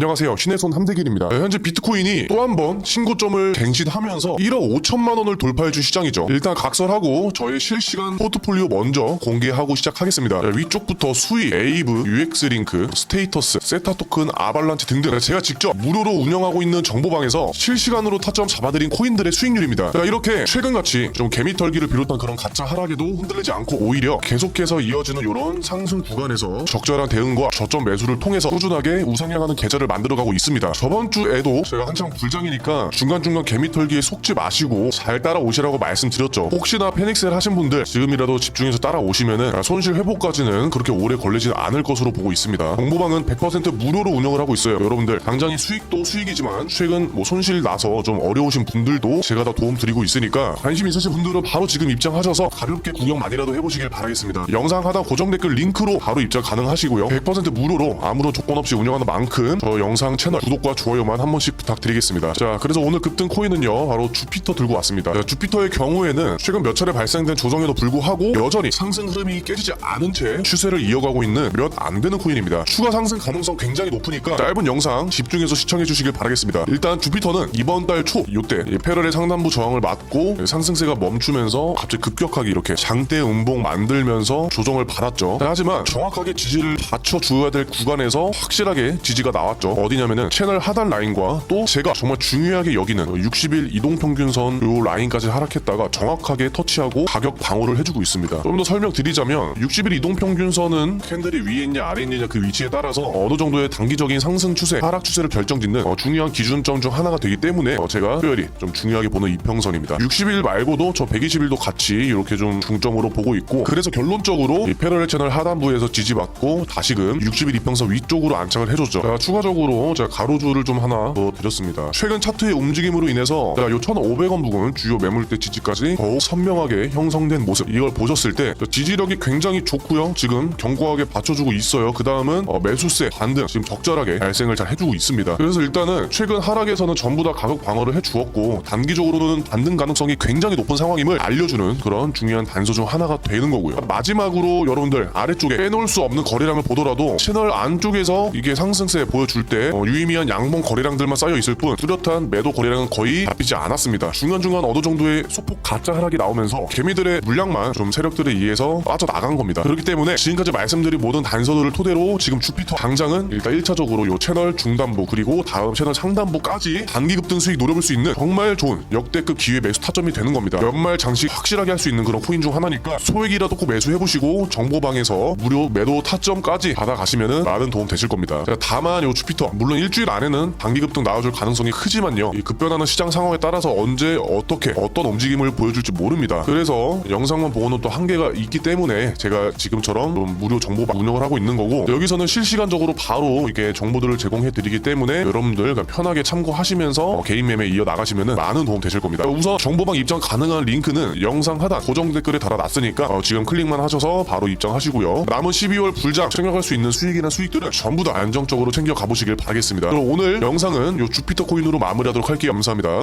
안녕하세요. 신의 손 함대길입니다. 네, 현재 비트코인이 또 한 번 신고점을 갱신하면서 1억 5천만 원을 돌파해준 시장이죠. 일단 각설하고 저의 실시간 포트폴리오 먼저 공개하고 시작하겠습니다. 자, 위쪽부터 수익, 에이브, UX링크, 스테이터스, 세타 토큰, 아발란치 등등 제가 직접 무료로 운영하고 있는 정보방에서 실시간으로 타점 잡아드린 코인들의 수익률입니다. 자, 이렇게 최근같이 좀 개미털기를 비롯한 그런 가짜 하락에도 흔들리지 않고 오히려 계속해서 이어지는 이런 상승 구간에서 적절한 대응과 저점 매수를 통해서 꾸준하게 우상향하는 계좌를 만들어가고 있습니다. 저번 주에도 제가 한창 불장이니까 중간중간 개미털기에 속지 마시고 잘 따라오시라고 말씀드렸죠. 혹시나 패닉셀 하신 분들 지금이라도 집중해서 따라오시면은 손실 회복까지는 그렇게 오래 걸리진 않을 것으로 보고 있습니다. 정보방은 100% 무료로 운영을 하고 있어요. 여러분들 당장의 수익도 수익이지만 최근 뭐 손실 나서 좀 어려우신 분들도 제가 다 도움 드리고 있으니까 관심 있으신 분들은 바로 지금 입장하셔서 가볍게 구경만이라도 해보시길 바라겠습니다. 영상 하단 고정 댓글 링크로 바로 입장 가능하시고요. 100% 무료로 아무런 조건 없이 운영하는 만큼 저 영상 채널 구독과 좋아요만 한 번씩 부탁드리겠습니다. 자, 그래서 오늘 급등 코인은요, 바로 주피터 들고 왔습니다. 자, 주피터의 경우에는 최근 몇 차례 발생된 조정에도 불구하고 여전히 상승 흐름이 깨지지 않은 채 추세를 이어가고 있는 몇 안 되는 코인입니다. 추가 상승 가능성 굉장히 높으니까 짧은 영상 집중해서 시청해 주시길 바라겠습니다. 일단 주피터는 이번 달 초 이때 이 패럴의 상단부 저항을 맞고 상승세가 멈추면서 갑자기 급격하게 이렇게 장대 음봉 만들면서 조정을 받았죠. 하지만 정확하게 지지를 받쳐 주어야 될 구간에서 확실하게 지지가 나왔 죠. 어디냐면은 채널 하단 라인과 또 제가 정말 중요하게 여기는 60일 이동 평균선 요 라인까지 하락했다가 정확하게 터치하고 가격 방어를 해주고 있습니다. 좀 더 설명드리자면 60일 이동 평균선은 캔들이 위에 있냐 아래 있느냐 그 위치에 따라서 어느 정도의 단기적인 상승 추세, 하락 추세를 결정짓는 어, 중요한 기준점 중 하나가 되기 때문에 어, 제가 특별히 좀 중요하게 보는 이평선입니다. 60일 말고도 저 120일도 같이 이렇게 좀 중점으로 보고 있고 그래서 결론적으로 이 패러렐 채널 하단부에서 지지받고 다시금 60일 이평선 위쪽으로 안착을 해줬죠. 자, 추가적으로 제가 가로줄을 좀 하나 더 드렸습니다. 최근 차트의 움직임으로 인해서 제가 요 1,500원 부근 주요 매물대 지지까지 더욱 선명하게 형성된 모습 이걸 보셨을 때 지지력이 굉장히 좋고요. 지금 견고하게 받쳐주고 있어요. 그 다음은 매수세 반등 지금 적절하게 발생을 잘 해주고 있습니다. 그래서 일단은 최근 하락에서는 전부 다 가격 방어를 해주었고 단기적으로는 반등 가능성이 굉장히 높은 상황임을 알려주는 그런 중요한 단서 중 하나가 되는 거고요. 마지막으로 여러분들 아래쪽에 빼놓을 수 없는 거래량을 보더라도 채널 안쪽에서 이게 상승세 보여 줄때 어, 유의미한 양봉 거래량들만 쌓여 있을 뿐 뚜렷한 매도 거래량은 거의 잡히지 않았습니다. 중간중간 어느 정도의 소폭 가짜 하락이 나오면서 개미들의 물량만 좀 세력들에 의해서 빠져나간 겁니다. 그렇기 때문에 지금까지 말씀드린 모든 단서들을 토대로 지금 주피터 당장은 일단 1차적으로 요 채널 중단부 그리고 다음 채널 상단부까지 단기 급등 수익 노려볼 수 있는 정말 좋은 역대급 기회 매수 타점이 되는 겁니다. 연말 장식 확실하게 할 수 있는 그런 코인 중 하나니까 소액이라도 꼭 매수해보시고 정보방에서 무료 매도 타점까지 받아가시면은 많은 도움 되실 겁니다. 자, 다만 요 주 피터 물론 일주일 안에는 단기 급등 나와줄 가능성이 크지만요. 이 급변하는 시장 상황에 따라서 언제 어떻게 어떤 움직임을 보여줄지 모릅니다. 그래서 영상만 보고는 또 한계가 있기 때문에 제가 지금처럼 좀 무료 정보 운영을 하고 있는 거고 여기서는 실시간적으로 바로 이게 정보들을 제공해 드리기 때문에 여러분들 편하게 참고하시면서 어, 개인 매매 이어 나가시면은 많은 도움 되실 겁니다. 우선 정보방 입장 가능한 링크는 영상 하단 고정 댓글에 달아놨으니까 어, 지금 클릭만 하셔서 바로 입장하시고요. 남은 12월 불장 챙겨갈 수 있는 수익이나 수익들은 전부 다 안정적으로 챙겨 가 보시길 바라겠습니다. 그럼 오늘 영상은 요 주피터 코인으로 마무리하도록 할게요. 감사합니다.